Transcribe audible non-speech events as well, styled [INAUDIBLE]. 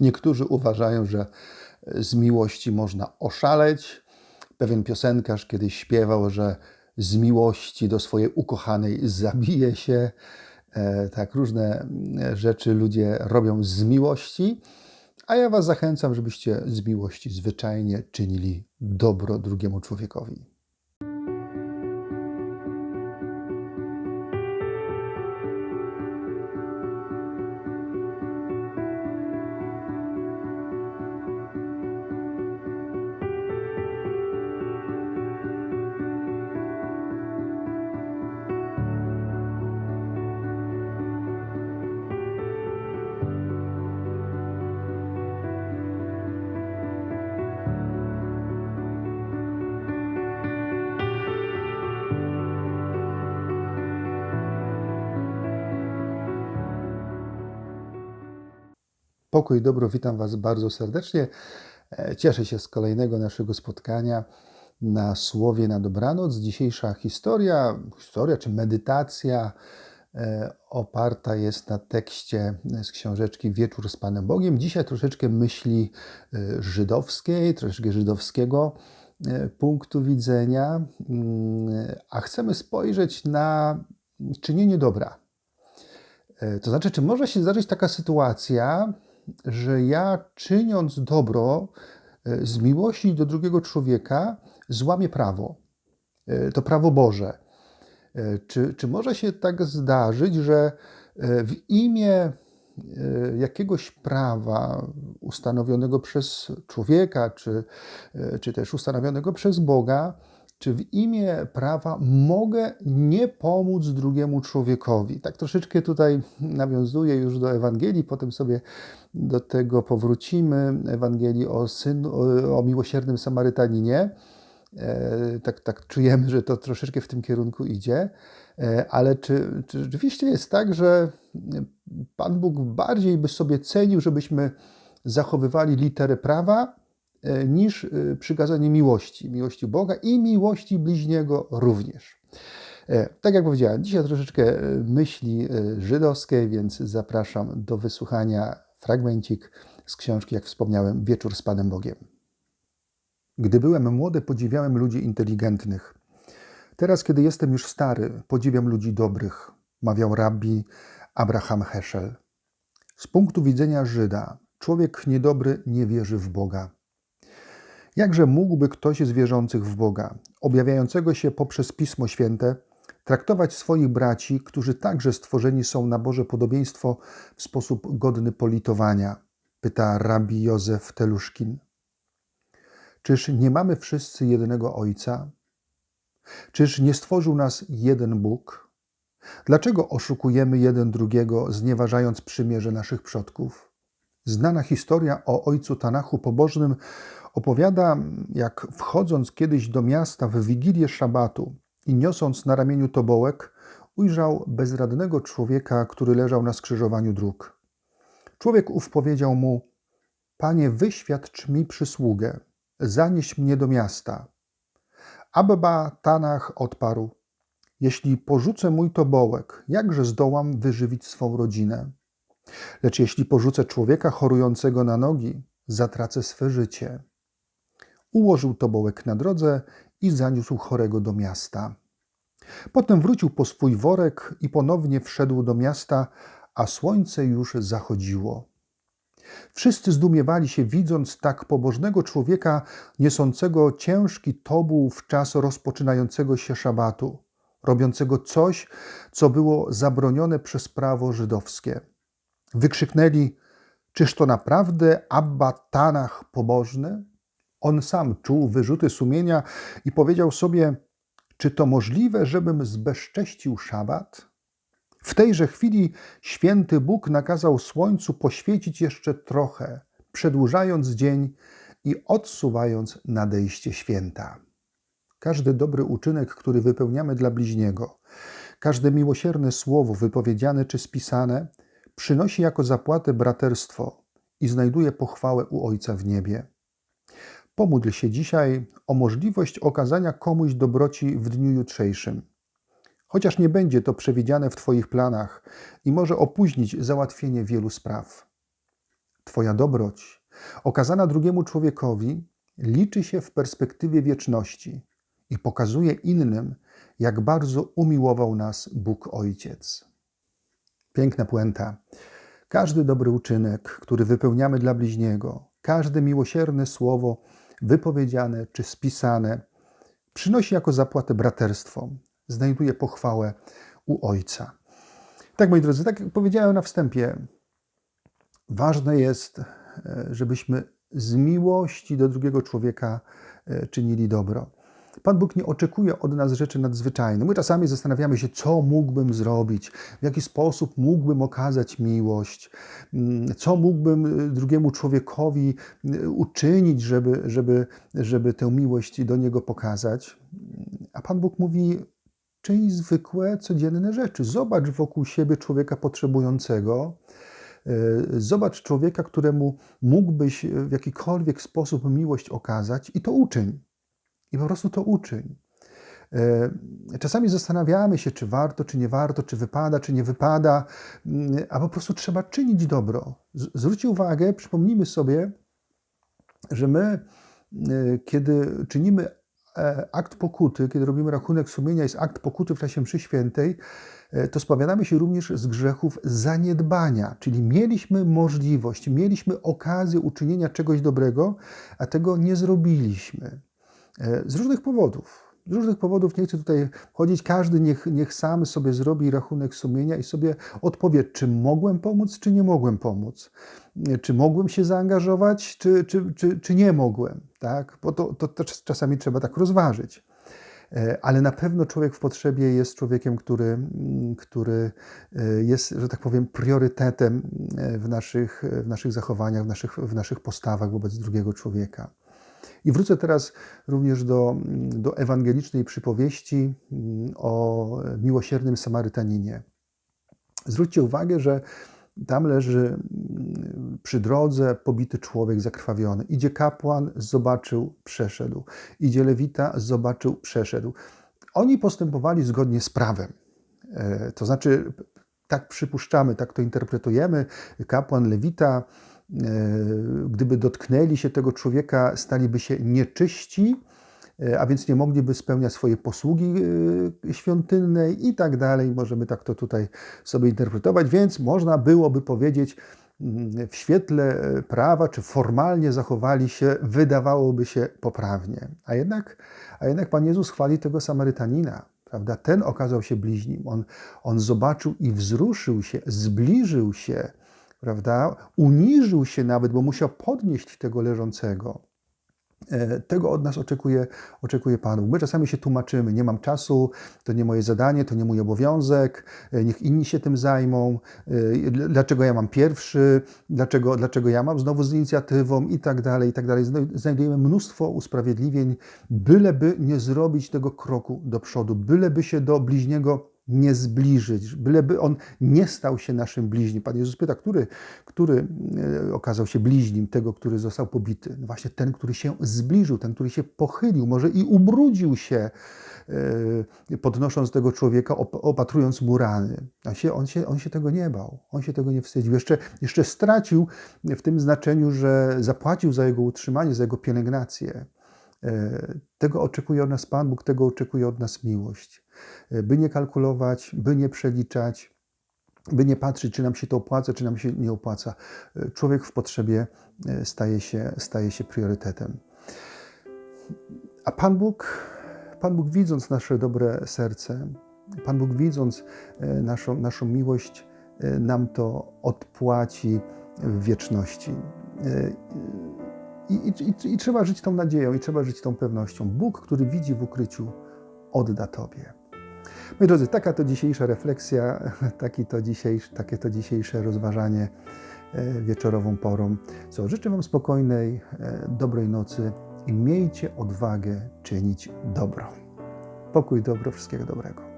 Niektórzy uważają, że z miłości można oszaleć. Pewien piosenkarz kiedyś śpiewał, że z miłości do swojej ukochanej zabije się. E, tak, różne mm, rzeczy ludzie robią z miłości, a ja Was zachęcam, żebyście z miłości zwyczajnie czynili dobro drugiemu człowiekowi. Pokój i dobro, witam Was bardzo serdecznie. E, Cieszę się z kolejnego naszego spotkania na Słowie na Dobranoc. Dzisiejsza historia, historia czy medytacja e, oparta jest na tekście z książeczki Wieczór z Panem Bogiem. Dzisiaj troszeczkę myśli e, żydowskiej, troszeczkę żydowskiego punktu widzenia, mm, a chcemy spojrzeć na czynienie dobra. To znaczy, czy może się zdarzyć taka sytuacja, że ja czyniąc dobro e, z miłości do drugiego człowieka, złamię prawo, e, to prawo Boże. E, czy, czy może się tak zdarzyć, że w imię jakiegoś prawa ustanowionego przez człowieka, czy, czy też ustanowionego przez Boga, czy w imię prawa mogę nie pomóc drugiemu człowiekowi. Tak troszeczkę tutaj nawiązuję już do Ewangelii, potem sobie do tego powrócimy. Ewangelii o, synu, o miłosiernym Samarytaninie. E, tak, tak czujemy, że to troszeczkę w tym kierunku idzie. E, ale czy, czy rzeczywiście jest tak, że Pan Bóg bardziej by sobie cenił, żebyśmy zachowywali literę prawa, niż e, przykazanie miłości, miłości Boga i miłości bliźniego również. E, tak jak powiedziałem, dzisiaj troszeczkę myśli żydowskiej, więc zapraszam do wysłuchania fragmencik z książki, jak wspomniałem, Wieczór z Panem Bogiem. Gdy byłem młody, podziwiałem ludzi inteligentnych. Teraz, kiedy jestem już stary, podziwiam ludzi dobrych, mawiał rabbi Abraham Heschel. Z punktu widzenia Żyda, człowiek niedobry nie wierzy w Boga. Jakże mógłby ktoś z wierzących w Boga, objawiającego się poprzez Pismo Święte, traktować swoich braci, którzy także stworzeni są na Boże podobieństwo w sposób godny politowania? Pyta rabbi Józef Teluszkin. Czyż nie mamy wszyscy jednego Ojca? Czyż nie stworzył nas jeden Bóg? Dlaczego oszukujemy jeden drugiego, znieważając przymierze naszych przodków? Znana historia o ojcu Tanachu pobożnym Opowiada, jak wchodząc kiedyś do miasta w wigilię szabatu i niosąc na ramieniu tobołek, ujrzał bezradnego człowieka, który leżał na skrzyżowaniu dróg. Człowiek ów powiedział mu: Panie, wyświadcz mi przysługę, zanieś mnie do miasta. Abba Tanach odparł: Jeśli porzucę mój tobołek, jakże zdołam wyżywić swą rodzinę? Lecz jeśli porzucę człowieka chorującego na nogi, zatracę swe życie ułożył tobołek na drodze i zaniósł chorego do miasta. Potem wrócił po swój worek i ponownie wszedł do miasta, a słońce już zachodziło. Wszyscy zdumiewali się, widząc tak pobożnego człowieka niosącego ciężki tobuł w czas rozpoczynającego się szabatu, robiącego coś, co było zabronione przez prawo żydowskie. Wykrzyknęli: Czyż to naprawdę Abba Tanach pobożny? On sam czuł wyrzuty sumienia i powiedział sobie: Czy to możliwe, żebym zbezcześcił szabat? W tejże chwili święty Bóg nakazał słońcu poświecić jeszcze trochę, przedłużając dzień i odsuwając nadejście święta. Każdy dobry uczynek, który wypełniamy dla bliźniego, każde miłosierne słowo wypowiedziane czy spisane, przynosi jako zapłatę braterstwo i znajduje pochwałę u Ojca w niebie. Pomódl się dzisiaj o możliwość okazania komuś dobroci w dniu jutrzejszym. Chociaż nie będzie to przewidziane w Twoich planach i może opóźnić załatwienie wielu spraw. Twoja dobroć, okazana drugiemu człowiekowi, liczy się w perspektywie wieczności i pokazuje innym, jak bardzo umiłował nas Bóg Ojciec. Piękna puenta. Każdy dobry uczynek, który wypełniamy dla bliźniego, każde miłosierne słowo wypowiedziane czy spisane, przynosi jako zapłatę braterstwo, znajduje pochwałę u Ojca. Tak, moi drodzy, tak jak powiedziałem na wstępie, ważne jest, e, żebyśmy z miłości do drugiego człowieka e, czynili dobro. Pan Bóg nie oczekuje od nas rzeczy nadzwyczajnych. My czasami zastanawiamy się, co mógłbym zrobić, w jaki sposób mógłbym okazać miłość, mm, co mógłbym y, drugiemu człowiekowi y, uczynić, żeby, żeby, żeby tę miłość do niego pokazać. A Pan Bóg mówi, czyń zwykłe, codzienne rzeczy. Zobacz wokół siebie człowieka potrzebującego. Y, zobacz człowieka, któremu mógłbyś w jakikolwiek sposób miłość okazać i to uczyń. I po prostu to uczyń. E, czasami zastanawiamy się, czy warto, czy nie warto, czy wypada, czy nie wypada, mm, a po prostu trzeba czynić dobro. Zwróćcie uwagę, przypomnijmy sobie, że my, e, kiedy czynimy e, akt pokuty, kiedy robimy rachunek sumienia, jest akt pokuty w czasie mszy świętej, to spowiadamy się również z grzechów zaniedbania, czyli mieliśmy możliwość, mieliśmy okazję uczynienia czegoś dobrego, a tego nie zrobiliśmy. E, z różnych powodów. Z różnych powodów nie chcę tutaj chodzić. Każdy niech, niech sam sobie zrobi rachunek sumienia i sobie odpowie, czy mogłem pomóc, czy nie mogłem pomóc. E, czy mogłem się zaangażować, czy, czy, czy, czy nie mogłem. Tak? Bo to, to, to czasami trzeba tak rozważyć. E, ale na pewno człowiek w potrzebie jest człowiekiem, który, który jest, że tak powiem, priorytetem w naszych, w naszych zachowaniach, w naszych, w naszych postawach wobec drugiego człowieka. I wrócę teraz również do, do ewangelicznej przypowieści mm, o miłosiernym Samarytaninie. Zwróćcie uwagę, że tam leży mm, przy drodze pobity człowiek zakrwawiony. Idzie kapłan, zobaczył, przeszedł. Idzie lewita, zobaczył, przeszedł. Oni postępowali zgodnie z prawem. E, to znaczy, tak przypuszczamy, tak to interpretujemy. Kapłan, lewita gdyby dotknęli się tego człowieka, staliby się nieczyści, e, a więc nie mogliby spełniać swojej posługi e, świątynnej i tak dalej. Możemy tak to tutaj sobie interpretować, więc można byłoby powiedzieć, mm, w świetle prawa, czy formalnie zachowali się, wydawałoby się poprawnie. A jednak, a jednak Pan Jezus chwali tego Samarytanina. Prawda? Ten okazał się bliźnim. On, on zobaczył i wzruszył się, zbliżył się prawda? Uniżył się nawet, bo musiał podnieść tego leżącego. E, tego od nas oczekuje, oczekuje Pan. My czasami się tłumaczymy, nie mam czasu, to nie moje zadanie, to nie mój obowiązek, e, niech inni się tym zajmą, e, dlaczego ja mam pierwszy, dlaczego, dlaczego ja mam znowu z inicjatywą i tak dalej, i tak dalej. Znajdujemy mnóstwo usprawiedliwień, byleby nie zrobić tego kroku do przodu, byleby się do bliźniego nie zbliżyć, byleby on nie stał się naszym bliźnim. Pan Jezus pyta, który, który e, okazał się bliźnim tego, który został pobity? No właśnie ten, który się zbliżył, ten, który się pochylił, może i ubrudził się, e, podnosząc tego człowieka, opatrując mu rany. On się, on, się, on się tego nie bał, on się tego nie wstydził. Jeszcze, jeszcze stracił w tym znaczeniu, że zapłacił za jego utrzymanie, za jego pielęgnację. E, tego oczekuje od nas Pan Bóg, tego oczekuje od nas miłość. E, by nie kalkulować, by nie przeliczać, by nie patrzeć, czy nam się to opłaca, czy nam się nie opłaca. E, człowiek w potrzebie staje się, staje się priorytetem. A Pan Bóg, Pan Bóg widząc nasze dobre serce, Pan Bóg widząc naszą, naszą miłość, nam to odpłaci w wieczności. I, i, I, trzeba żyć tą nadzieją, i trzeba żyć tą pewnością. Bóg, który widzi w ukryciu, odda Tobie. Moi drodzy, taka to dzisiejsza refleksja, [LAUGHS] taki to dzisiejsze, takie to dzisiejsze rozważanie e, wieczorową porą. Co, życzę Wam spokojnej, e, dobrej nocy i miejcie odwagę czynić dobro. Pokój, dobro, wszystkiego dobrego.